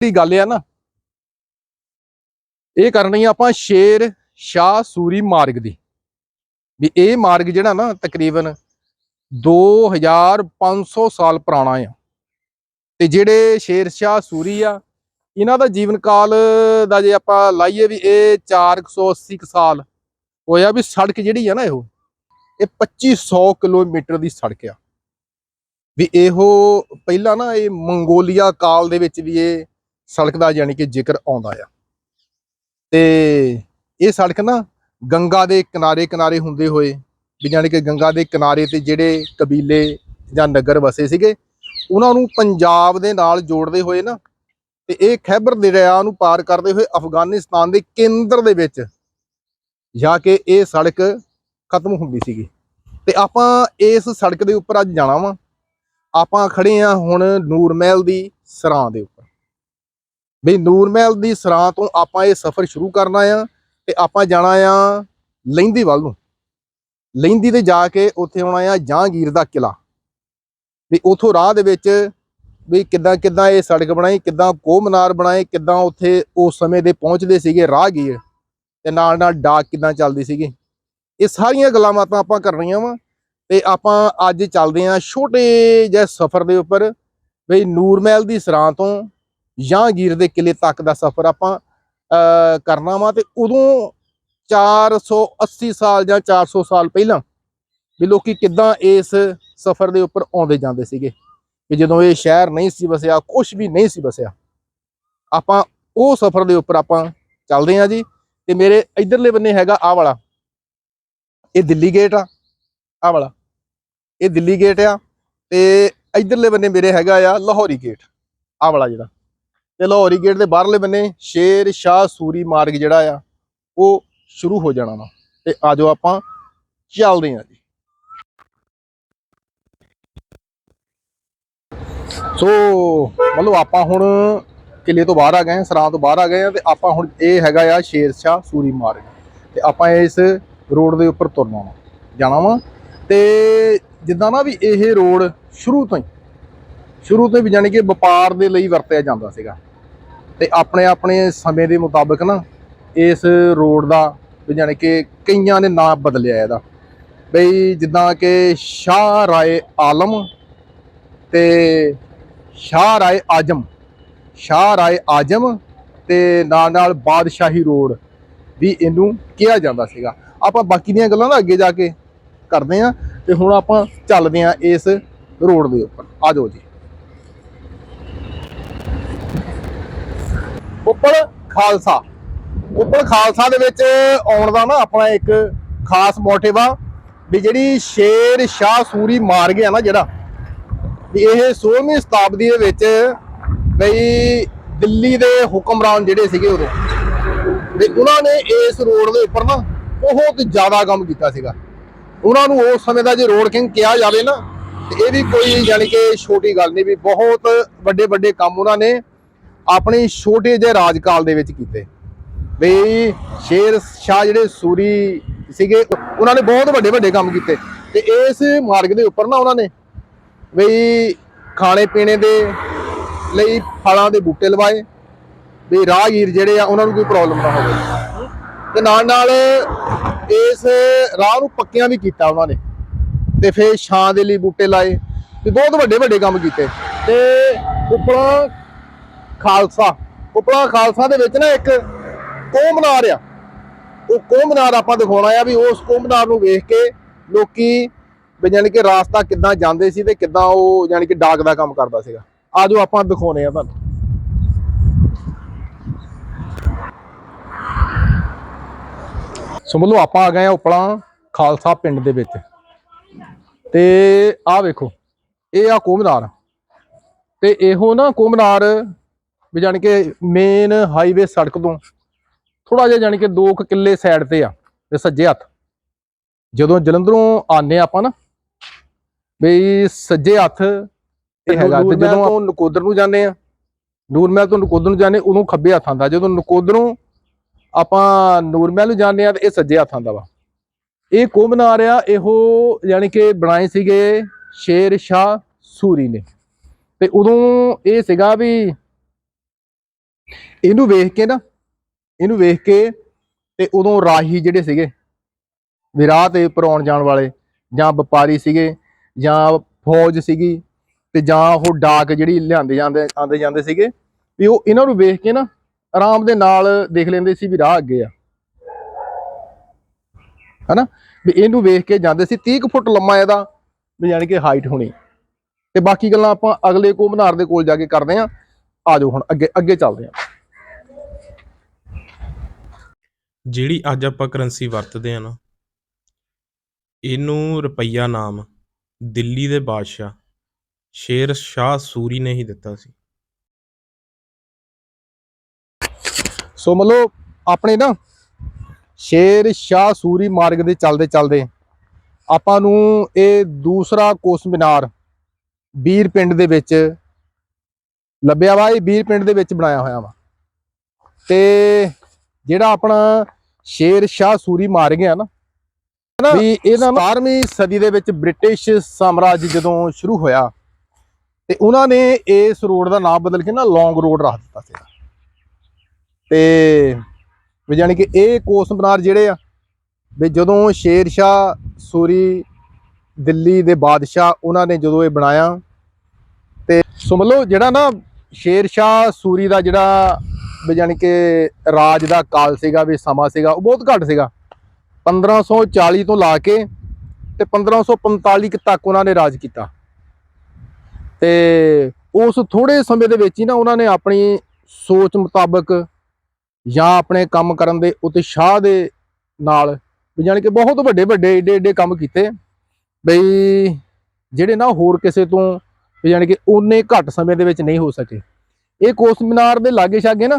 ਦੀ ਗੱਲ ਆ ਨਾ। ਇਹ ਕਰਨੀ ਆ ਆਪਾਂ ਸ਼ੇਰ, ਸ਼ਾਹ, ਸੂਰੀ ਮਾਰਗ ਦੀ। ਵੀ ਇਹ ਮਾਰਗ ਜਿਹੜਾ ਨਾ ਤਕਰੀਬਨ 2500 ਸਾਲ ਪੁਰਾਣਾ ਆ। ਤੇ ਜਿਹੜੇ ਸ਼ੇਰ, ਸ਼ਾਹ, ਸੂਰੀ ਆ, ਇਹਨਾਂ ਦਾ ਜੀਵਨ ਕਾਲ ਦਾ ਜੇ ਆਪਾਂ ਲਾਈਏ ਵੀ ਇਹ 480 ਕੁ ਸਾਲ ਹੋਇਆ ਵੀ ਸੜਕ ਜਿਹੜੀ ਆ ਨਾ ਇਹੋ, ਇਹ 2500 ਕਿਲੋਮੀਟਰ ਦੀ ਸੜਕ ਆ। ਵੀ ਇਹੋ ਪਹਿਲਾਂ ਨਾ ਇਹ ਮੰਗੋਲੀਆ ਕਾਲ ਦੇ ਵਿੱਚ ਵੀ ਇਹ ਸੜਕ ਦਾ ਯਾਨੀ ਕਿ ਜ਼ਿਕਰ ਆਉਂਦਾ ਆ। ਤੇ ਇਹ ਸੜਕ ਨਾ ਗੰਗਾ ਦੇ ਕਿਨਾਰੇ ਕਿਨਾਰੇ ਹੁੰਦੇ ਹੋਏ ਵੀ ਯਾਨੀ ਕਿ ਗੰਗਾ ਦੇ ਕਿਨਾਰੇ ਤੇ ਜਿਹੜੇ ਕਬੀਲੇ ਜਾਂ ਨਗਰ ਵਸੇ ਸੀਗੇ, ਉਹਨਾਂ ਨੂੰ ਪੰਜਾਬ ਦੇ ਨਾਲ ਜੋੜਦੇ ਹੋਏ ਨਾ ਤੇ ਇਹ ਖੈਬਰ ਦਰਿਆ ਨੂੰ ਪਾਰ ਕਰਦੇ ਹੋਏ ਅਫਗਾਨਿਸਤਾਨ ਦੇ ਕੇਂਦਰ ਦੇ ਵਿੱਚ ਜਾ ਕੇ ਇਹ ਸੜਕ ਖਤਮ ਹੁੰਦੀ ਸੀਗੀ। ਤੇ ਆਪਾਂ ਇਸ ਸੜਕ ਦੇ ਉੱਪਰ ਅੱਜ ਜਾਣਾ ਵਾ। ਆਪਾਂ ਖੜੇ ਆ ਹੁਣ ਨੂਰ ਮਹਿਲ ਦੀ ਸਰਾਂ ਦੇ ਉੱਪਰ ਵੀ ਨੂਰ ਮਹਿਲ ਦੀ ਸਰਾਂ ਤੋਂ ਆਪਾਂ ਇਹ ਸਫ਼ਰ ਸ਼ੁਰੂ ਕਰਨਾ ਆ ਤੇ ਆਪਾਂ ਜਾਣਾ ਆ ਲਹਿੰਦੀ ਵੱਲ ਨੂੰ। ਲਹਿੰਦੀ ਤੇ ਜਾ ਕੇ ਉੱਥੇ ਆਉਣਾ ਆ ਜਹਾਂਗੀਰ ਦਾ ਕਿਲਾ ਵੀ ਉਥੋਂ ਰਾਹ ਦੇ ਵਿੱਚ ਵੀ ਕਿੱਦਾਂ ਕਿੱਦਾਂ ਇਹ ਸੜਕ ਬਣਾਈ, ਕਿੱਦਾਂ ਕੋਹ ਮਨਾਰ ਬਣਾਏ, ਕਿੱਦਾਂ ਉੱਥੇ ਉਸ ਸਮੇਂ ਦੇ ਪਹੁੰਚਦੇ ਸੀਗੇ, ਰਾਹਗੀਰ ਤੇ ਨਾਲ ਨਾਲ ਡਾਕ ਕਿੱਦਾਂ ਚੱਲਦੀ ਸੀਗੀ। ਇਹ ਸਾਰੀਆਂ ਗੱਲਾਂ ਬਾਤਾਂ ਆਪਾਂ ਕਰਨੀਆਂ ਵਾ ਤੇ ਆਪਾਂ ਅੱਜ ਚੱਲਦੇ ਆਂ ਛੋਟੇ ਜਿਹੇ ਸਫ਼ਰ ਦੇ ਉੱਪਰ ਵੀ ਨੂਰਮਹਿਲ ਦੀ ਸਰਾਂ ਤੋਂ ਜਹਾਂਗੀਰ ਦੇ ਕਿਲੇ ਤੱਕ ਦਾ ਸਫ਼ਰ ਆਪਾਂ ਕਰਨਾ ਵਾ ਤੇ ਉਦੋਂ 480 ਸਾਲ ਜਾਂ 400 ਸਾਲ ਪਹਿਲਾਂ ਵੀ ਲੋਕੀ ਕਿੱਦਾਂ ਇਸ ਸਫ਼ਰ ਦੇ ਉੱਪਰ ਆਉਂਦੇ ਜਾਂਦੇ ਸੀਗੇ ਕਿ ਜਦੋਂ ਇਹ ਸ਼ਹਿਰ ਨਹੀਂ ਸੀ ਵਸਿਆ ਕੁਝ ਵੀ ਨਹੀਂ ਸੀ ਵਸਿਆ, ਆਪਾਂ ਉਹ ਸਫ਼ਰ ਦੇ ਉੱਪਰ ਆਪਾਂ ਚੱਲਦੇ ਆਂ ਜੀ ਤੇ ਮੇਰੇ ਇਧਰਲੇ ਬੰਨੇ ਹੈਗਾ ਆਹ ਵਾਲਾ, ਇਹ ਦਿੱਲੀ ਗੇਟ ਆ, ਆਹ ਵਾਲਾ, ਇਹ ਦਿੱਲੀ ਗੇਟ ਆ ਤੇ ਇਧਰਲੇ ਬੰਨੇ ਮੇਰੇ ਹੈਗਾ ਆ ਲਾਹੌਰੀ ਗੇਟ ਆਹ ਵਾਲਾ ਜਿਹੜਾ। ਤੇ ਲਾਹੌਰੀ ਗੇਟ ਦੇ ਬਾਹਰਲੇ ਬੰਨੇ ਸ਼ੇਰ ਸ਼ਾਹ ਸੂਰੀ ਮਾਰਗ ਜਿਹੜਾ ਆ, ਉਹ ਸ਼ੁਰੂ ਹੋ ਜਾਣਾ ਵਾ। ਤੇ ਆਜੋ ਆਪਾਂ ਚੱਲਦੇ ਹਾਂ ਜੀ। ਸੋ ਮਤਲਬ ਆਪਾਂ ਹੁਣ ਕਿਲੇ ਤੋਂ ਬਾਹਰ ਆ ਗਏ ਹਾਂ ਸਰਾਂ ਤੋਂ ਬਾਹਰ ਆ ਗਏ ਹਾਂ ਤੇ ਆਪਾਂ ਹੁਣ ਇਹ ਹੈਗਾ ਆ ਸ਼ੇਰ ਸ਼ਾਹ ਸੂਰੀ ਮਾਰਗ। ਤੇ ਆਪਾਂ ਇਸ ਰੋਡ ਦੇ ਉੱਪਰ ਤੁਰਨਾ ਵਾ, ਜਾਣਾ ਵਾ। ਤੇ ਜਿੱਦਾਂ ਨਾ ਵੀ ਇਹ ਰੋਡ ਸ਼ੁਰੂ ਤੋਂ ਹੀ, ਸ਼ੁਰੂ ਤੋਂ ਵੀ ਜਾਣੀ ਕਿ ਵਪਾਰ ਦੇ ਲਈ ਵਰਤਿਆ ਜਾਂਦਾ ਸੀਗਾ। ਤੇ ਆਪਣੇ ਆਪਣੇ ਸਮੇਂ ਦੇ ਮੁਤਾਬਕ ਨਾ ਇਸ ਰੋਡ ਦਾ ਵੀ ਜਾਣੀ ਕਿ ਕਈਆਂ ਨੇ ਨਾਮ ਬਦਲਿਆ ਇਹਦਾ। ਬਈ ਜਿੱਦਾਂ ਕਿ ਸ਼ਾਹ ਰਾਏ ਆਲਮ ਤੇ ਸ਼ਾਹ ਰਾਏ ਆਜਮ, ਸ਼ਾਹ ਰਾਏ ਆਜਮ ਤੇ ਨਾਲ ਨਾਲ ਬਾਦਸ਼ਾਹੀ ਰੋਡ ਵੀ ਇਹਨੂੰ ਕਿਹਾ ਜਾਂਦਾ ਸੀਗਾ। ਆਪਾਂ ਬਾਕੀ ਦੀਆਂ ਗੱਲਾਂ ਨਾ ਅੱਗੇ ਜਾ ਕੇ ਕਰਦੇ ਆਂ ਤੇ ਹੁਣ ਆਪਾਂ ਚੱਲਦੇ ਆਂ ਇਸ ਰੋਡ ਦੇ ਉੱਪਰ। ਆ ਜਾਓ ਜੀ। ਉੱਪਰ ਖਾਲਸਾ। ਉੱਪਰ ਖਾਲਸਾ ਦੇ ਵਿੱਚ ਆਉਣ ਦਾ ਨਾ ਆਪਣਾ ਇੱਕ ਖਾਸ ਮੋਟਿਵ ਆ ਵੀ ਜਿਹੜੀ ਸ਼ੇਰ ਸ਼ਾਹ ਸੂਰੀ ਮਾਰ ਗਿਆ ਨਾ ਜਿਹੜਾ, ਵੀ ਇਹ 16ਵੀਂ ਸ਼ਤਾਬਦੀ ਦੇ ਵਿੱਚ ਬਈ ਦਿੱਲੀ ਦੇ ਹੁਕਮਰਾਨ ਜਿਹੜੇ ਸੀਗੇ ਉਦੋਂ ਤੇ ਉਹਨਾਂ ਨੇ ਇਸ ਰੋਡ ਦੇ ਉੱਪਰ ਨਾ ਬਹੁਤ ਜ਼ਿਆਦਾ ਕੰਮ ਕੀਤਾ ਸੀਗਾ। ਉਹਨਾਂ ਨੂੰ ਉਸ ਸਮੇਂ ਦਾ ਜੇ ਰੋਡ ਕਿੰਗ ਕਿਹਾ ਜਾਵੇ ਨਾ, ਤੇ ਇਹ ਵੀ ਕੋਈ ਯਾਨੀ ਕਿ ਛੋਟੀ ਗੱਲ ਨਹੀਂ ਵੀ ਬਹੁਤ ਵੱਡੇ ਵੱਡੇ ਕੰਮ ਉਹਨਾਂ ਨੇ ਆਪਣੀ ਛੋਟੇ ਜਿਹੇ ਰਾਜਕਾਲ ਦੇ ਵਿੱਚ ਕੀਤੇ। ਬਈ ਸ਼ੇਰ ਸ਼ਾਹ ਜਿਹੜੇ ਸੂਰੀ ਸੀਗੇ, ਉਹਨਾਂ ਨੇ ਬਹੁਤ ਵੱਡੇ ਵੱਡੇ ਕੰਮ ਕੀਤੇ। ਤੇ ਇਸ ਮਾਰਗ ਦੇ ਉੱਪਰ ਨਾ ਉਹਨਾਂ ਨੇ ਬਈ ਖਾਣੇ ਪੀਣੇ ਦੇ ਲਈ ਫਲਾਂ ਦੇ ਬੂਟੇ ਲਵਾਏ, ਵੀ ਰਾਹਗੀਰ ਜਿਹੜੇ ਆ, ਉਹਨਾਂ ਨੂੰ ਕੋਈ ਪ੍ਰੋਬਲਮ ਨਾ ਹੋਵੇ। ਤੇ ਨਾਲ ਨਾਲ ਇਸ ਰਾਹ ਨੂੰ ਪੱਕਿਆਂ ਵੀ ਕੀਤਾ ਉਹਨਾਂ ਨੇ। ਤੇ ਫਿਰ ਛਾਂ ਦੇ ਲਈ ਬੂਟੇ ਲਾਏ ਤੇ ਬਹੁਤ ਵੱਡੇ ਵੱਡੇ ਕੰਮ ਕੀਤੇ। ਤੇ ਉੱਪਰੋਂ ਖਾਲਸਾ। ਉਪਲਾ ਖਾਲਸਾ ਦੇ ਵਿੱਚ ਨਾ ਇੱਕ ਕੋਮਨਾਰ ਆ। ਉਹ ਕੋਮਨਾਰ ਆਪਾਂ ਦਿਖਾਉਣਾ ਆ ਵੀ ਉਸ ਕੋਹ ਨੂੰ ਵੇਖ ਕੇ ਲੋਕੀ ਯਾਨੀ ਕਿ ਰਾਸਤਾ ਕਿੱਦਾਂ ਜਾਂਦੇ ਸੀ ਤੇ ਕਿੱਦਾਂ ਉਹ ਯਾਨੀ ਕਿ ਡਾਕ ਦਾ ਕੰਮ ਕਰਦਾ ਸੀਗਾ। ਆਜੋ ਆਪਾਂ ਦਿਖਾਉਨੇ ਆ ਤੁਹਾਨੂੰ। ਸੋ ਮਤਲਬ ਆਪਾਂ ਆ ਗਏ ਆ ਉਪਲਾ ਖਾਲਸਾ ਪਿੰਡ ਦੇ ਵਿੱਚ। ਤੇ ਆਹ ਵੇਖੋ, ਇਹ ਆ ਕੋਮਨਾਰ ਤੇ ਇਹੋ ਨਾ ਕੋਮਨਾਰ ਵੀ ਜਾਣੀ ਕਿ ਮੇਨ ਹਾਈਵੇ ਸੜਕ ਤੋਂ ਥੋੜਾ ਜਿਹਾ ਜਾਣੀ ਕਿ 2 ਕਿੱਲੇ ਸਾਈਡ ਤੇ ਆ ਤੇ ਸੱਜੇ ਹੱਥ। ਜਦੋਂ ਜਲੰਧਰੋਂ ਆਨੇ ਆਪਾਂ ਨਾ ਬਈ ਸੱਜੇ ਹੱਥ ਇਹ ਹੈਗਾ ਤੇ ਜਦੋਂ ਆਪਾਂ ਨਕੋਦਰ ਨੂੰ ਜਾਂਦੇ ਆ ਨੂਰਮਹਿਲ ਤੋਂ ਨਕੋਦਰ ਨੂੰ ਜਾਂਦੇ ਉਦੋਂ ਖੱਬੇ ਹੱਥ ਆਂਦਾ ਜਦੋਂ ਨਕੋਦਰੋਂ ਆਪਾਂ ਨੂਰਮਹਿਲ ਨੂੰ ਜਾਂਦੇ ਆ ਤੇ ਇਹ ਸੱਜੇ ਹੱਥ ਆਂਦਾ ਵਾ। ਇਹ ਕੋਮਨਾਰ ਆ ਇਹੋ ਯਾਨੀ ਕਿ ਬਣਾਏ ਸੀਗੇ ਸ਼ੇਰ ਸ਼ਾਹ ਸੂਰੀ ਨੇ। ਤੇ ਉਦੋਂ ਇਹ ਸੀਗਾ ਵੀ ਇਹਨੂੰ ਵੇਖ ਕੇ ਨਾ, ਇਹਨੂੰ ਵੇਖ ਕੇ ਤੇ ਉਦੋਂ ਰਾਹੀ ਜਿਹੜੇ ਸੀਗੇ, ਵਿਰਾਹ ਤੇ ਉੱਪਰ ਆਉਣ ਜਾਣ ਵਾਲੇ, ਜਾਂ ਵਪਾਰੀ ਸੀਗੇ, ਜਾਂ ਫੌਜ ਸੀਗੀ, ਤੇ ਜਾਂ ਉਹ ਡਾਕ ਜਿਹੜੀ ਲਿਆਂਦੇ ਜਾਂਦੇ ਆਂਦੇ ਜਾਂਦੇ ਸੀਗੇ, ਵੀ ਉਹ ਇਹਨਾਂ ਨੂੰ ਵੇਖ ਕੇ ਨਾ ਆਰਾਮ ਦੇ ਨਾਲ ਦੇਖ ਲੈਂਦੇ ਸੀ ਵੀ ਰਾਹ ਅੱਗੇ ਆ। ਹਨਾ? ਵੀ ਇਹਨੂੰ ਵੇਖ ਕੇ ਜਾਂਦੇ ਸੀ 30 ਕੁ ਫੁੱਟ ਲੰਮਾ ਇਹਦਾ, ਵੀ ਯਾਨੀ ਕਿ ਹਾਈਟ ਹੋਣੀ। ਤੇ ਬਾਕੀ ਗੱਲਾਂ ਆਪਾਂ ਅਗਲੇ ਕੋਮਨਾਰ ਦੇ ਕੋਲ ਜਾ ਕੇ ਕਰਦੇ ਆਂ ਆ ਜਾਓ ਹੁਣ, ਅੱਗੇ ਅੱਗੇ ਚੱਲਦੇ ਆਂ ਜਿਹੜੀ ਅੱਜ ਆਪਾਂ ਕਰੰਸੀ ਵਰਤਦੇ ਹਾਂ ਨਾ, ਇਹਨੂੰ ਰੁਪਈਆ ਨਾਮ ਦਿੱਲੀ ਦੇ ਬਾਦਸ਼ਾਹ ਸ਼ੇਰ ਸ਼ਾਹ ਸੂਰੀ ਨੇ ਹੀ ਦਿੱਤਾ ਸੀ। ਸੋ ਮਤਲਬ ਆਪਣੇ ਨਾ ਸ਼ੇਰ ਸ਼ਾਹ ਸੂਰੀ ਮਾਰਗ ਦੇ ਚੱਲਦੇ ਚੱਲਦੇ ਆਪਾਂ ਨੂੰ ਇਹ ਦੂਸਰਾ ਕੋਸ ਮੀਨਾਰ ਬੀਰ ਪਿੰਡ ਦੇ ਵਿੱਚ ਲੱਭਿਆ ਵਾ, ਇਹ ਬੀਰ ਪਿੰਡ ਦੇ ਵਿੱਚ ਬਣਾਇਆ ਹੋਇਆ ਵਾ। ਤੇ ਜਿਹੜਾ ਆਪਣਾ ਸ਼ੇਰ ਸ਼ਾਹ ਸੂਰੀ ਮਾਰਗ ਆ ਨਾ। ਵੀ ਇਹਦਾ 12ਵੀਂ ਸਦੀ ਦੇ ਵਿੱਚ ਬ੍ਰਿਟਿਸ਼ ਸਾਮਰਾਜ ਜਦੋਂ ਸ਼ੁਰੂ ਹੋਇਆ ਤੇ ਉਹਨਾਂ ਨੇ ਇਸ ਰੋਡ ਦਾ ਨਾਮ ਬਦਲ ਕੇ ਨਾ ਲੌਂਗ ਰੋਡ ਰੱਖ ਦਿੱਤਾ ਸੀ ਤੇ ਵੀ ਜਾਣੀ ਕਿ ਇਹ ਕੋਸ ਮੀਨਾਰ ਜਿਹੜੇ ਆ ਵੀ ਜਦੋਂ ਸ਼ੇਰ ਸ਼ਾਹ ਸੂਰੀ ਦਿੱਲੀ ਦੇ ਬਾਦਸ਼ਾਹ ਉਹਨਾਂ ਨੇ ਜਦੋਂ ਇਹ ਬਣਾਇਆ ਤੇ ਸੋ ਮਤਲਬ ਜਿਹੜਾ ਨਾ ਸ਼ੇਰ ਸ਼ਾਹ ਸੂਰੀ ਦਾ ਜਿਹੜਾ ਵੀ ਜਾਣੀ ਕਿ ਰਾਜ ਦਾ ਕਾਲ ਸੀਗਾ, ਵੀ ਸਮਾਂ ਸੀਗਾ, ਉਹ ਬਹੁਤ ਘੱਟ ਸੀਗਾ। 1540 ਤੋਂ ਲਾ ਕੇ ਤੇ 1545 ਕੁ ਤੱਕ ਉਹਨਾਂ ਨੇ ਰਾਜ ਕੀਤਾ। ਤੇ ਉਸ ਥੋੜੇ ਸਮੇਂ ਦੇ ਵਿੱਚ ਹੀ ਨਾ ਉਹਨਾਂ ਨੇ ਆਪਣੀ ਸੋਚ ਮੁਤਾਬਕ ਜਾਂ ਆਪਣੇ ਕੰਮ ਕਰਨ ਦੇ ਉਤਸ਼ਾਹ ਦੇ ਨਾਲ ਵੀ ਜਾਣੀ ਕਿ ਬਹੁਤ ਵੱਡੇ ਵੱਡੇ ਏਡੇ ਏਡੇ ਕੰਮ ਕੀਤੇ। ਬਈ ਜਿਹੜੇ ਨਾ ਹੋਰ ਕਿਸੇ ਤੋਂ ਵੀ ਜਾਣੀ ਕਿ ਉਨੇ ਘੱਟ ਸਮੇਂ ਦੇ ਵਿੱਚ ਨਹੀਂ ਹੋ ਸਕੇ। ਇਹ ਕੋਸ ਮੀਨਾਰ ਦੇ ਲਾਗੇ ਛਾਗੇ ਨਾ,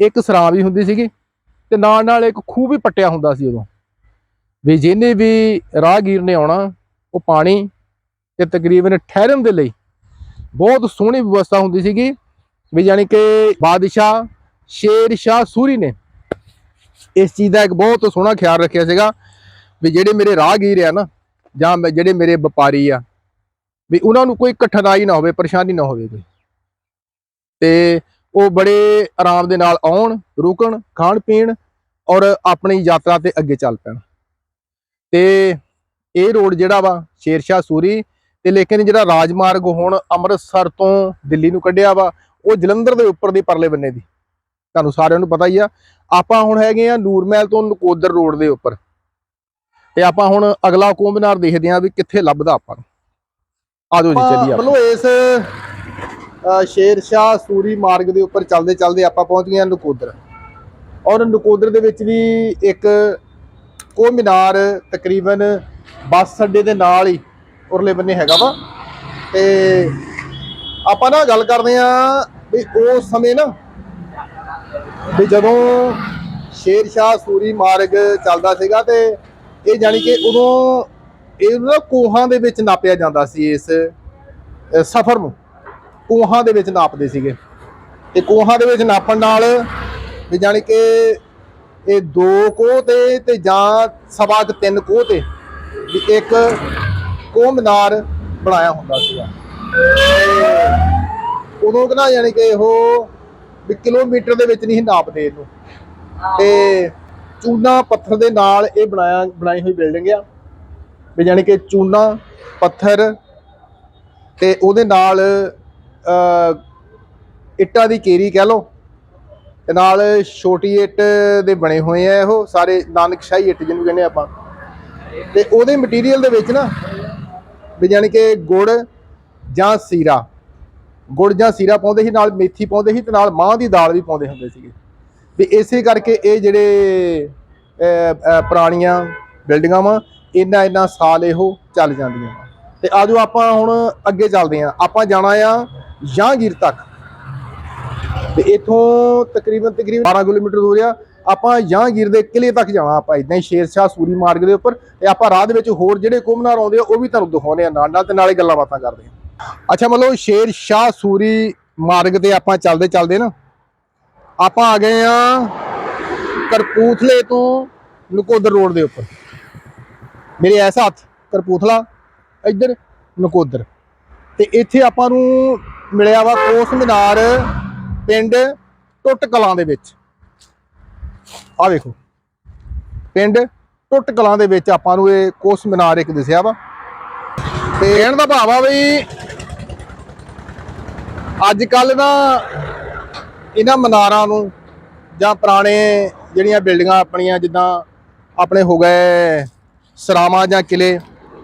ਇੱਕ ਸਰਾਂ ਵੀ ਹੁੰਦੀ ਸੀਗੀ ਤੇ ਨਾਲ ਨਾਲ ਇੱਕ ਖੂਹ ਵੀ ਪੱਟਿਆ ਹੁੰਦਾ ਸੀ ਉਦੋਂ। ਵੀ ਜਿਹਨੇ ਵੀ ਰਾਹਗੀਰ ਨੇ ਆਉਣਾ, ਉਹ ਪਾਣੀ ਤੇ ਤਕਰੀਬਨ ਠਹਿਰਨ ਦੇ ਲਈ ਬਹੁਤ ਸੋਹਣੀ ਵਿਵਸਥਾ ਹੁੰਦੀ ਸੀਗੀ। ਵੀ ਜਾਣੀ ਕਿ ਬਾਦਸ਼ਾਹ, ਸ਼ੇਰ ਸ਼ਾਹ ਸੂਰੀ ਨੇ ਇਸ ਚੀਜ਼ ਦਾ ਇੱਕ ਬਹੁਤ ਸੋਹਣਾ ਖਿਆਲ ਰੱਖਿਆ ਸੀਗਾ ਵੀ ਜਿਹੜੇ ਮੇਰੇ ਰਾਹਗੀਰ ਆ ਨਾ, ਜਾਂ ਮੈਂ- ਜਿਹੜੇ ਮੇਰੇ ਵਪਾਰੀ ਆ, ਵੀ ਉਹਨਾਂ ਨੂੰ ਕੋਈ ਕਠਿਨਾਈ ਨਾ ਹੋਵੇ, ਪਰੇਸ਼ਾਨੀ ਨਾ ਹੋਵੇ ਕੋਈ। ਤੇ ਉਹ ਬੜੇ ਆਰਾਮ ਦੇ ਨਾਲ ਆਉਣ ਰੁਕਣ ਖਾਣ ਪੀਣ ਔਰ ਆਪਣੀ ਯਾਤਰਾ ਤੇ ਅੱਗੇ ਚੱਲ ਪੈਣ। ਤੇ ਇਹ ਰੋਡ ਜਿਹੜਾ ਵਾ ਸ਼ੇਰਸ਼ਾਹ ਸੂਰੀ ਤੇ ਲੇਕਿਨ ਜਿਹੜਾ ਰਾਜਮਾਰਗ ਹੁਣ ਅੰਮ੍ਰਿਤਸਰ ਤੋਂ ਦਿੱਲੀ ਨੂੰ ਕੱਢਿਆ ਵਾ ਉਹ ਜਲੰਧਰ ਦੇ ਉੱਪਰ ਦੀ ਪਰਲੇ ਬੰਨੇ ਦੀ। ਤੁਹਾਨੂੰ ਸਾਰਿਆਂ ਨੂੰ ਪਤਾ ਹੀ ਆ ਆਪਾਂ ਹੁਣ ਹੈਗੇ ਆ ਨੂਰਮਹਿਲ ਤੋਂ ਨਕੋਦਰ ਰੋਡ ਦੇ ਉੱਪਰ। ਤੇ ਆਪਾਂ ਹੁਣ ਅਗਲਾ ਕੋਂਬਨਾਰ ਦੇਖਦੇ ਆ ਵੀ ਕਿੱਥੇ ਲੱਭਦਾ ਆਪਾਂ ਨੂੰ। ਆਜੋ ਜੀ ਚੱਲੀਏ ਮਤਲਬ ਇਸ ਸ਼ੇਰ ਸ਼ਾਹ ਸੂਰੀ ਮਾਰਗ ਦੇ ਉੱਪਰ ਚੱਲਦੇ ਚੱਲਦੇ ਆਪਾਂ ਪਹੁੰਚ ਗਏ ਆ ਨਕੋਦਰ। ਔਰ ਨਕੋਦਰ ਦੇ ਵਿੱਚ ਵੀ ਇੱਕ ਕੋ ਮੀਨਾਰ ਤਕਰੀਬਨ ਬੱਸ ਅੱਡੇ ਦੇ ਨਾਲ ਹੀ ਉਰਲੇ ਬੰਨੇ ਹੈਗਾ ਵਾ। ਤੇ ਆਪਾਂ ਨਾ ਗੱਲ ਕਰਦੇ ਆ ਵੀ ਉਸ ਸਮੇਂ ਨਾ ਵੀ ਜਦੋਂ ਸ਼ੇਰ ਸ਼ਾਹ ਸੂਰੀ ਮਾਰਗ ਚੱਲਦਾ ਸੀਗਾ ਤੇ ਇਹ ਜਾਣੀ ਕਿ ਉਦੋਂ ਇਹ ਨਾ ਕੋਹਾਂ ਦੇ ਵਿੱਚ ਨਾਪਿਆ ਜਾਂਦਾ ਸੀ ਇਸ ਸਫ਼ਰ ਨੂੰ। ਕੋਹਾਂ ਦੇ ਵਿੱਚ ਨਾਪਦੇ ਸੀਗੇ। ਤੇ ਕੋਹਾਂ ਦੇ ਵਿੱਚ ਨਾਪਣ ਨਾਲ ਵੀ ਜਾਣੀ ਕਿ ਇਹ ਦੋ ਕੋਹ ਤੇ ਤੇ ਜਾਂ ਸਵਾ ਕੁ ਤਿੰਨ ਕੋਹ ਤੇ ਵੀ ਇੱਕ ਕੋਹ ਮਨਾਰ ਬਣਾਇਆ ਹੁੰਦਾ ਸੀਗਾ। ਤੇ ਉਦੋਂ ਕਹਿੰਦਾ ਨਾ ਯਾਨੀ ਕਿ ਉਹ ਵੀ ਕਿਲੋਮੀਟਰ ਦੇ ਵਿੱਚ ਨਹੀਂ ਨਾਪਦੇ ਇਹਨੂੰ। ਤੇ ਚੂਨਾ ਪੱਥਰ ਦੇ ਨਾਲ ਇਹ ਬਣਾਇਆ, ਬਣਾਈ ਹੋਈ ਬਿਲਡਿੰਗ ਆ। ਵੀ ਜਾਣੀ ਕਿ ਚੂਨਾ, ਪੱਥਰ ਤੇ ਉਹਦੇ ਨਾਲ ਇੱਟਾਂ ਦੀ ਕੇਰੀ ਕਹਿ ਲਓ ਤੇ ਨਾਲ ਛੋਟੀ ਇੱਟ ਦੇ ਬਣੇ ਹੋਏ ਆ ਇਹੋ, ਸਾਰੇ ਨਾਨਕਸ਼ਾਹੀ ਇੱਟ ਜਿਹਨੂੰ ਕਹਿੰਦੇ ਆਪਾਂ। ਤੇ ਉਹਦੇ ਮਟੀਰੀਅਲ ਦੇ ਵਿੱਚ ਨਾ ਵੀ ਜਾਣੀ ਕਿ ਗੁੜ ਜਾਂ ਸੀਰਾ, ਗੁੜ ਜਾਂ ਸੀਰਾ ਪਾਉਂਦੇ ਸੀ, ਨਾਲ ਮੇਥੀ ਪਾਉਂਦੇ ਸੀ ਤੇ ਨਾਲ ਮਾਂਹ ਦੀ ਦਾਲ ਵੀ ਪਾਉਂਦੇ ਹੁੰਦੇ ਸੀਗੇ। ਵੀ ਇਸੇ ਕਰਕੇ ਇਹ ਜਿਹੜੇ ਪੁਰਾਣੀਆਂ ਬਿਲਡਿੰਗਾਂ ਵਾ, ਇੰਨਾ ਇੰਨਾ ਸਾਲ ਇਹੋ ਚੱਲ ਜਾਂਦੀਆਂ ਵਾਂ। ਤੇ ਆਜੋ ਆਪਾਂ ਹੁਣ ਅੱਗੇ ਚੱਲਦੇ ਆਂ। ਆਪਾਂ ਜਾਣਾ ਆ ਜਹਾਂਗੀਰ ਤੱਕ। ਤੇ ਇਥੋਂ ਤਕਰੀਬਨ ਤਕਰੀਬਨ 12 ਕਿਲੋਮੀਟਰ ਦੂਰ ਆ। ਆਪਾਂ ਜਹਾਂਗੀਰ ਦੇ ਕਿਲੇ ਤੱਕ ਜਾਣਾ ਆਪਾਂ। ਇਦਾਂ ਹੀ ਸ਼ੇਰ ਸ਼ਾਹ ਸੂਰੀ ਮਾਰਗ ਦੇ ਉੱਪਰ ਤੇ ਆਪਾਂ ਰਾਹ ਦੇ ਵਿੱਚ ਹੋਰ ਜਿਹੜੇ ਕੁਮਨਾਰ ਆਉਂਦੇ ਆ, ਉਹ ਵੀ ਤੁਹਾਨੂੰ ਦਿਖਾਉਣੇ ਆ ਨਾਲ ਨਾਲ ਤੇ ਨਾਲੇ ਗੱਲਾਂ ਬਾਤਾਂ ਕਰਦੇ ਆ। ਅੱਛਾ, ਮਤਲਬ ਸ਼ੇਰ ਸ਼ਾਹ ਸੂਰੀ ਮਾਰਗ ਤੇ ਆਪਾਂ ਚੱਲਦੇ ਚੱਲਦੇ ਨਾ। ਆਪਾਂ ਆ ਗਏ ਆ ਕਰਪੂਥਲੇ ਤੋਂ ਨਕੋਦਰ ਰੋਡ ਦੇ ਉੱਪਰ। ਮੇਰੇ ਐਸ ਹੱਥ, ਕਰਪੂਥਲਾ, ਇੱਧਰ ਨਕੋਦਰ। ਤੇ ਇੱਥੇ ਆਪਾਂ ਨੂੰ ਮਿਲਿਆ ਵਾ ਕੋਸ ਮੀਨਾਰ ਪਿੰਡ ਟੁੱਟ ਕਲਾਂ ਦੇ ਵਿੱਚ। ਆ ਵੇਖੋ। ਪਿੰਡ ਟੁੱਟ ਕਲਾਂ ਦੇ ਵਿੱਚ ਆਪਾਂ ਨੂੰ ਇਹ ਕੋਸ ਮੀਨਾਰ ਇੱਕ ਦਿਸਿਆ ਵਾ। ਤੇ ਕਹਿਣ ਦਾ ਭਾਵ ਆ ਵੀ ਅੱਜ ਕੱਲ ਨਾ ਇਹਨਾਂ ਮਨਾਰਾਂ ਨੂੰ ਜਾਂ ਪੁਰਾਣੇ ਜਿਹੜੀਆਂ ਬਿਲਡਿੰਗਾਂ ਆਪਣੀਆਂ ਜਿੱਦਾਂ ਆਪਣੇ ਹੋ ਗਏ ਸਰਾਵਾਂ ਜਾਂ ਕਿਲੇ,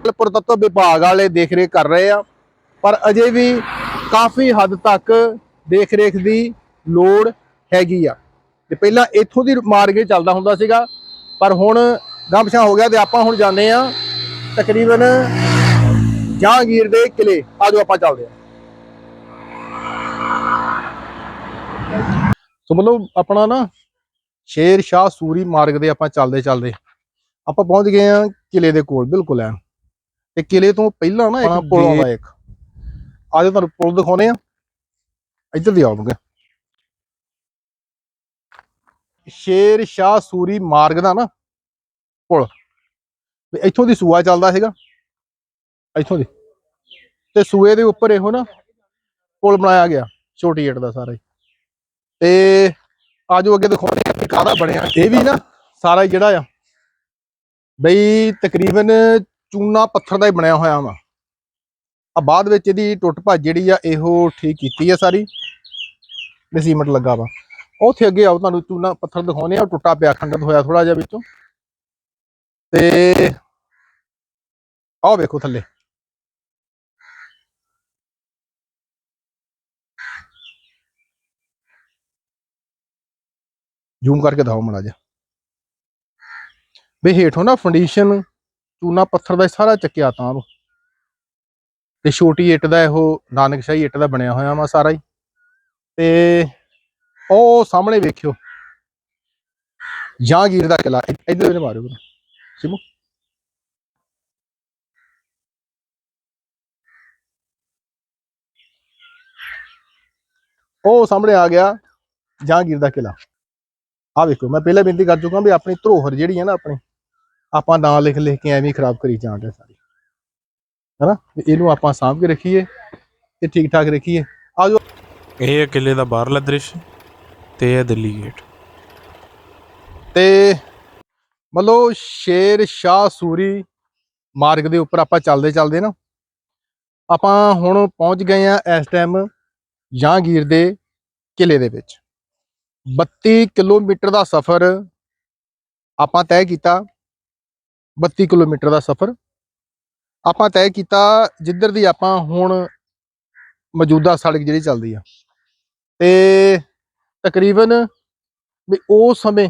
ਪੁਰਾਤੱਤਵ ਵਿਭਾਗ ਵਾਲੇ ਦੇਖ ਰੇਖ ਕਰ ਰਹੇ ਆ। ਪਰ ਅਜੇ ਵੀ ਕਾਫੀ ਹੱਦ ਤੱਕ ਦੇਖ ਰੇਖ ਦੀ ਲੋੜ ਹੈਗੀ ਆ। ਤੇ ਪਹਿਲਾਂ ਇੱਥੋਂ ਦੀ ਮਾਰਗੇ ਚੱਲਦਾ ਹੁੰਦਾ ਸੀਗਾ ਪਰ ਹੁਣ ਗੰਭਸ਼ਾ ਹੋ ਗਿਆ ਤੇ ਆਪਾਂ ਹੁਣ ਜਾਂਦੇ ਆ ਤਕਰੀਬਨ ਜਹਾਂਗੀਰ ਦੇ ਕਿਲੇ। ਆਜੋ ਆਪਾਂ ਚੱਲਦੇ ਆ ਸੋ ਮਤਲਬ ਆਪਣਾ ਨਾ ਸ਼ੇਰ ਸ਼ਾਹ ਸੂਰੀ ਮਾਰਗ ਦੇ ਆਪਾਂ ਚੱਲਦੇ ਚੱਲਦੇ ਆਪਾਂ ਪਹੁੰਚ ਗਏ ਆ ਕਿਲੇ ਦੇ ਕੋਲ ਬਿਲਕੁਲ ਐ ਤੇ ਕਿਲੇ ਤੋਂ ਪਹਿਲਾਂ ਨਾ ਇੱਕ ਪੁਲ ਆਉਂਦਾ ਇੱਕ। ਆਜੋ ਤੁਹਾਨੂੰ ਪੁਲ ਦਿਖਾਉਨੇ ਆ। ਇੱਧਰ ਦੀ ਆਉਂਗੇ ਸ਼ੇਰ ਸ਼ਾਹ ਸੂਰੀ ਮਾਰਗ ਦਾ ਨਾ ਪੁਲ। ਵੀ ਇੱਥੋਂ ਦੀ ਸੂਆ ਚੱਲਦਾ ਸੀਗਾ। ਇੱਥੋਂ ਦੀ। ਤੇ ਸੂਏ ਦੇ ਉੱਪਰ ਇਹੋ ਨਾ ਪੁਲ ਬਣਾਇਆ ਗਿਆ, ਛੋਟੀ ਏਟ ਦਾ ਸਾਰਾ ਹੀ। ਤੇ ਆਜੋ ਅੱਗੇ ਦਿਖਾਉਂਦੇ ਆ ਕਾਹਦਾ ਬਣਿਆ। ਇਹ ਵੀ ਨਾ ਸਾਰਾ ਹੀ ਜਿਹੜਾ ਆ, ਬਈ ਤਕਰੀਬਨ ਚੂਨਾ ਪੱਥਰ ਦਾ ਹੀ ਬਣਿਆ ਹੋਇਆ ਵਾ। ਆ ਬਾਅਦ ਵਿੱਚ ਇਹਦੀ ਟੁੱਟ ਭੱਜ ਜਿਹੜੀ ਆ, ਇਹੋ ਠੀਕ ਕੀਤੀ ਆ ਸਾਰੀ। ਤੇ ਸੀਮਟ ਲੱਗਾ ਵਾ। ਉੱਥੇ ਅੱਗੇ ਆਓ, ਤੁਹਾਨੂੰ ਚੂਨਾ ਪੱਥਰ ਦਿਖਾਉਂਦੇ ਆ ਟੁੱਟਾ ਪਿਆ ਖੰਡਤ ਹੋਇਆ ਥੋੜਾ ਜਿਹਾ ਵਿੱਚੋਂ। ਤੇ ਆਓ ਵੇਖੋ ਥੱਲੇ। ਜ਼ੂਮ ਕਰਕੇ ਦਿਖਾਓ ਮੜਾ ਜਾ ਵੀ ਹੇਠੋਂ ਨਾ ਫਾਊਂਡੇਸ਼ਨ ਚੂਨਾ ਪੱਥਰ ਦਾ ਸਾਰਾ ਚੱਕਿਆ ਤਾਂ ਉਹ ਤੇ ਛੋਟੀ ਇੱਟ ਦਾ ਇਹੋ ਨਾਨਕਸ਼ਾਹੀ ਇੱਟ ਦਾ ਬਣਿਆ ਹੋਇਆ ਵਾ ਸਾਰਾ ਹੀ। ਤੇ ਉਹ ਸਾਹਮਣੇ ਵੇਖਿਓ। ਜਹਾਂਗੀਰ ਦਾ ਕਿਲਾ ਇੱਧਰ ਵੀ ਮਾਰਿਓ ਸਿਮੂ। ਉਹ ਸਾਹਮਣੇ ਆ ਗਿਆ ਜਹਾਂਗੀਰ ਦਾ ਕਿਲਾ। ਆ ਵੇਖੋ, ਮੈਂ ਪਹਿਲਾਂ ਬੇਨਤੀ ਕਰ ਚੁੱਕਾ ਵੀ ਆਪਣੀ ਧਰੋਹਰ ਜਿਹੜੀ ਹੈ ਨਾ ਆਪਣੀ, ਆਪਾਂ ਨਾਂ ਲਿਖ ਲਿਖ ਕੇ ਐਵੇਂ ਖਰਾਬ ਕਰੀ ਜਾਂਦੇ ਸਾਰੀ। ਹੈਨਾ? ਵੀ ਇਹਨੂੰ ਆਪਾਂ ਸਾਂਭ ਕੇ ਰੱਖੀਏ ਤੇ ਠੀਕ ਠਾਕ ਰੱਖੀਏ। ਆਜੋ। ਇਹ ਹੈ ਕਿਲੇ ਦਾ ਬਾਹਰਲਾ ਦ੍ਰਿਸ਼ ਤੇ ਇਹ ਹੈ ਦਿੱਲੀ ਗੇਟ ਤੇ ਮਤਲਬ ਸ਼ੇਰ ਸ਼ਾਹ ਸੂਰੀ ਮਾਰਗ ਦੇ ਉੱਪਰ ਆਪਾਂ ਚੱਲਦੇ ਚੱਲਦੇ ਨਾ ਆਪਾਂ ਹੁਣ ਪਹੁੰਚ ਗਏ ਆ ਇਸ ਟਾਈਮ ਜਹਾਂਗੀਰ ਦੇ ਕਿਲੇ ਦੇ ਵਿੱਚ। 32 ਕਿਲੋਮੀਟਰ ਦਾ ਸਫ਼ਰ ਆਪਾਂ ਤੈਅ ਕੀਤਾ। 32 ਕਿਲੋਮੀਟਰ ਦਾ ਸਫ਼ਰ ਆਪਾਂ ਤੈਅ ਕੀਤਾ ਜਿੱਧਰ ਦੀ ਆਪਾਂ ਹੁਣ ਮੌਜੂਦਾ ਸੜਕ ਜਿਹੜੀ ਚੱਲਦੀ ਆ। ਤੇ ਤਕਰੀਬਨ ਵੀ ਉਸ ਸਮੇਂ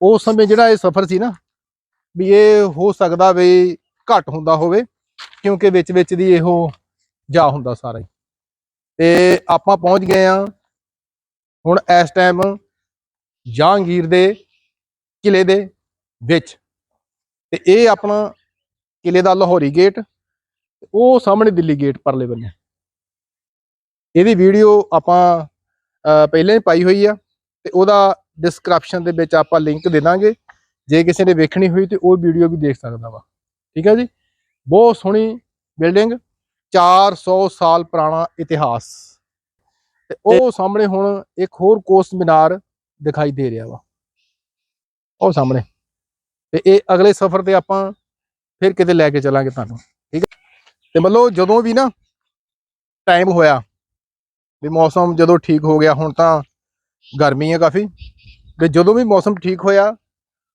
ਉਸ ਸਮੇਂ ਜਿਹੜਾ ਇਹ ਸਫ਼ਰ ਸੀ ਨਾ, ਵੀ ਇਹ ਹੋ ਸਕਦਾ ਵੀ ਘੱਟ ਹੁੰਦਾ ਹੋਵੇ, ਕਿਉਂਕਿ ਵਿੱਚ ਵਿੱਚ ਦੀ ਇਹੋ ਜਾ ਹੁੰਦਾ ਸਾਰਾ ਹੀ। ਤੇ ਆਪਾਂ ਪਹੁੰਚ ਗਏ ਆ ਹੁਣ ਇਸ ਟਾਈਮ ਜਹਾਂਗੀਰ ਦੇ ਕਿਲੇ ਦੇ ਵਿੱਚ। ਤੇ ਇਹ ਆਪਣਾ ਕਿਲੇ ਦਾ ਲਾਹੌਰੀ ਗੇਟ ਉਹ ਸਾਹਮਣੇ ਦਿੱਲੀ ਗੇਟ ਪਰਲੇ ਬੰਨੇ। ਇਹਦੀ ਵੀਡੀਓ ਆਪਾਂ ਪਹਿਲਾਂ ਹੀ ਪਾਈ ਹੋਈ ਆ ਤੇ ਉਹਦਾ ਡਿਸਕ੍ਰਿਪਸ਼ਨ ਦੇ ਵਿੱਚ ਆਪਾਂ ਲਿੰਕ ਦੇ ਦਾਂਗੇ। ਜੇ ਕਿਸੇ ਨੇ ਵੇਖਣੀ ਹੋਈ ਤੇ ਉਹ ਵੀਡੀਓ ਵੀ ਦੇਖ ਸਕਦਾ ਵਾ। ਠੀਕ ਹੈ ਜੀ? ਬਹੁਤ ਸੋਹਣੀ ਬਿਲਡਿੰਗ 400 ਸਾਲ ਪੁਰਾਣਾ ਇਤਿਹਾਸ। ਤੇ ਉਹ ਸਾਹਮਣੇ ਹੁਣ ਇੱਕ ਹੋਰ ਕੋਸ ਮੀਨਾਰ ਦਿਖਾਈ ਦੇ ਰਿਹਾ ਵਾ। ਉਹ ਸਾਹਮਣੇ। ਤੇ ਇਹ ਅਗਲੇ ਸਫ਼ਰ ਤੇ ਆਪਾਂ ਫਿਰ ਕਿਤੇ ਲੈ ਕੇ ਚੱਲਾਂਗੇ ਤੁਹਾਨੂੰ, ਠੀਕ ਹੈ? ਤੇ ਮਤਲਬ ਜਦੋਂ ਵੀ ਨਾ ਟਾਈਮ ਹੋਇਆ ਵੀ ਮੌਸਮ ਜਦੋਂ ਠੀਕ ਹੋ ਗਿਆ, ਹੁਣ ਤਾਂ ਗਰਮੀ ਹੈ ਕਾਫੀ ਤੇ ਜਦੋਂ ਵੀ ਮੌਸਮ ਠੀਕ ਹੋਇਆ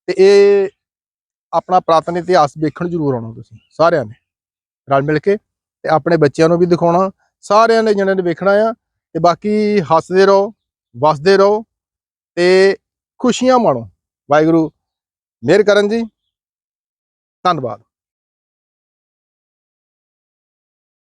ਤੇ ਇਹ ਆਪਣਾ ਪ੍ਰਾਤਨ ਇਤਿਹਾਸ ਵੇਖਣ ਜ਼ਰੂਰ ਆਉਣਾ ਤੁਸੀਂ, ਸਾਰਿਆਂ ਨੇ ਰਲ ਮਿਲ ਕੇ ਤੇ ਆਪਣੇ ਬੱਚਿਆਂ ਨੂੰ ਵੀ ਦਿਖਾਉਣਾ, ਸਾਰਿਆਂ ਨੇ ਜਿਹਨਾਂ ਨੇ ਵੇਖਣਾ ਆ ਤੇ ਬਾਕੀ ਹੱਸਦੇ ਰਹੋ, ਵਸਦੇ ਰਹੋ ਤੇ ਖੁਸ਼ੀਆਂ ਮਾਣੋ। ਵਾਹਿਗੁਰੂ, ਮਿਹਰ ਕਰਨ ਜੀ। ਧੰਨਵਾਦ।